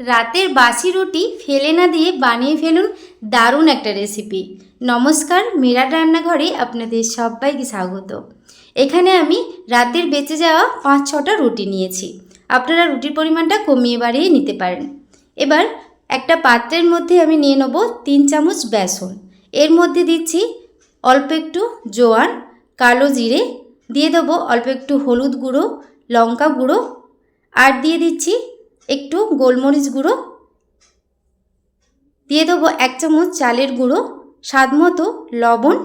রাতের বাসি রুটি ফেলে না দিয়ে বানিয়ে ফেলুন দারুণ একটা রেসিপি নমস্কার মেরা রান্নাঘরে আপনাদের সবাইকে স্বাগত। এখানে আমি রাতের বেঁচে যাওয়া পাঁচ ছটা রুটি নিয়েছি। আপনারা রুটির পরিমাণটা কমিয়ে বাড়িয়ে নিতে পারেন। এবার একটা পাত্রের মধ্যে আমি নিয়ে নেব তিন চামচ বেসন। এর মধ্যে দিচ্ছি অল্প একটু জোয়ান, কালো জিরে, দিয়ে দেবো অল্প একটু হলুদ গুঁড়ো, লঙ্কা গুঁড়ো, আর দিয়ে দিচ্ছি একটু গোলমরিচ গুঁড়ো। দিয়ে দেবো এক চামচ চালের গুঁড়ো, স্বাদ মতো লবণ।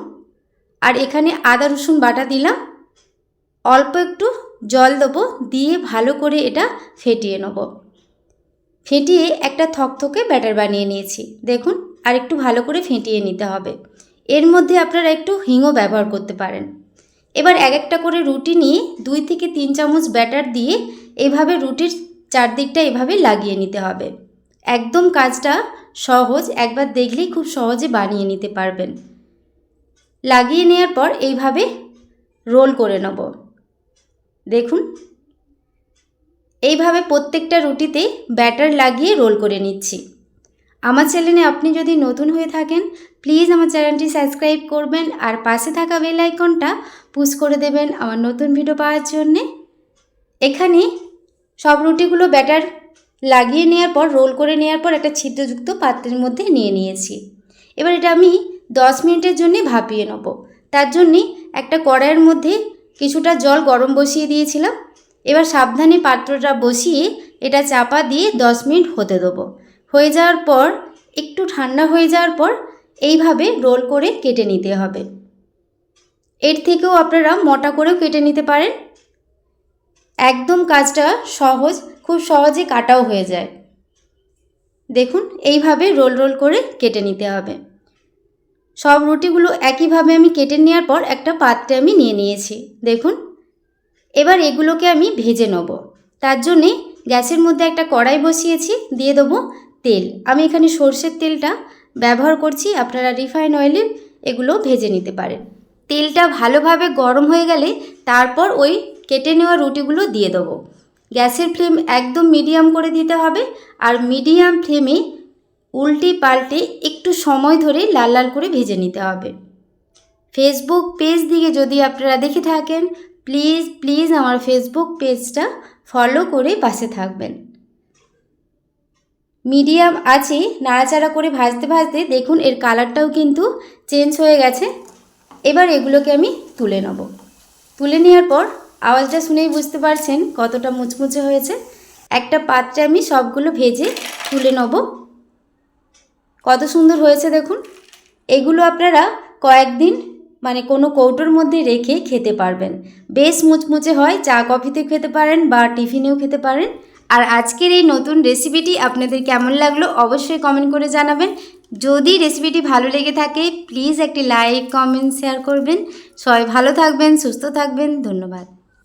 আর এখানে আদা, রসুন বাটা দিলাম। অল্প একটু জল দেবো, দিয়ে ভালো করে এটা ফেটিয়ে নেব। ফেটিয়ে একটা থকথকে ব্যাটার বানিয়ে নিয়েছি। দেখুন, আর একটু ভালো করে ফেটিয়ে নিতে হবে। এর মধ্যে আপনারা একটু হিংও ব্যবহার করতে পারেন। এবার এক একটা করে রুটি নিয়ে দুই থেকে তিন চামচ ব্যাটার দিয়ে এভাবে রুটির চারদিকটা এভাবে লাগিয়ে নিতে হবে। একদম কাজটা সহজ, একবার দেখলেই খুব সহজে বানিয়ে নিতে পারবেন। লাগিয়ে নেওয়ার পর এইভাবে রোল করে নেব। দেখুন। এইভাবে প্রত্যেকটা রুটিতে ব্যাটার লাগিয়ে রোল করে নিচ্ছি। আমার চ্যানেলে আপনি যদি নতুন হয়ে থাকেন, প্লিজ আমার চ্যানেলটি সাবস্ক্রাইব করবেন আর পাশে থাকা বেল আইকনটা পুশ করে দেবেন আমার নতুন ভিডিও পাওয়ার জন্যে। এখানে সব রুটিগুলো ব্যাটার লাগিয়ে নেওয়ার পর, রোল করে নেওয়ার পর একটা ছিদ্রযুক্ত পাত্রের মধ্যে নিয়ে নিয়েছি। এবার এটা আমি দশ মিনিটের জন্যে ভাপিয়ে নেব। তার জন্যে একটা কড়াইয়ের মধ্যে কিছুটা জল গরম বসিয়ে দিয়েছিলাম। এবার সাবধানে পাত্রটা বসিয়ে এটা চাপা দিয়ে দশ মিনিট হতে দেবো। হয়ে যাওয়ার পর, একটু ঠান্ডা হয়ে যাওয়ার পর এইভাবে রোল করে কেটে নিতে হবে। এর থেকেও আপনারা মোটা করেও কেটে নিতে পারেন। একদম কাজটা সহজ, খুব সহজে কাটাও হয়ে যায়। দেখুন, এইভাবে রোল রোল করে কেটে নিতে হবে। সব রুটিগুলো একইভাবে আমি কেটে নেওয়ার পর একটা পাত্রে আমি নিয়ে নিয়েছি। দেখুন, এবার এগুলোকে আমি ভেজে নেব। তার জন্যে গ্যাসের মধ্যে একটা কড়াই বসিয়েছি, দিয়ে দেবো তেল। আমি এখানে সর্ষের তেলটা ব্যবহার করছি, আপনারা রিফাইন অয়েলে এগুলো ভেজে নিতে পারেন। তেলটা ভালোভাবে গরম হয়ে গেলে তারপর ওই কেটে নেওয়া রুটিগুলো দিয়ে দেবো। গ্যাসের ফ্লেম একদম মিডিয়াম করে দিতে হবে আর মিডিয়াম ফ্লেমে উল্টে পাল্টে একটু সময় ধরে লাল লাল করে ভেজে নিতে হবে। ফেসবুক পেজ দিকে যদি আপনারা দেখে থাকেন, প্লিজ প্লিজ আমার ফেসবুক পেজটা ফলো করে পাশে থাকবেন। মিডিয়াম আছে, নাড়াচাড়া করে ভাজতে ভাজতে দেখুন এর কালারটাও কিন্তু চেঞ্জ হয়ে গেছে। এবার এগুলোকে আমি তুলে নেব। তুলে নেওয়ার পর আওয়াজটা শুনেই বুঝতে পারছেন কতটা মুচমুচে হয়েছে। একটা পাত্রে আমি সবগুলো ভেজে তুলে নেব। কত সুন্দর হয়েছে দেখুন। এগুলো আপনারা কয়েকদিন মানে কোনো কৌটোর মধ্যে রেখে খেতে পারবেন। বেশ মুচমুচে হয়, চা কফিতে খেতে পারেন বা টিফিনেও খেতে পারেন। আর আজকের এই নতুন রেসিপিটি আপনাদের কেমন লাগল অবশ্যই কমেন্ট করে জানাবেন। যদি রেসিপিটি ভালো লেগে থাকে, প্লিজ একটি লাইক, কমেন্ট, শেয়ার করবেন। সবাই ভালো থাকবেন, সুস্থ থাকবেন। ধন্যবাদ।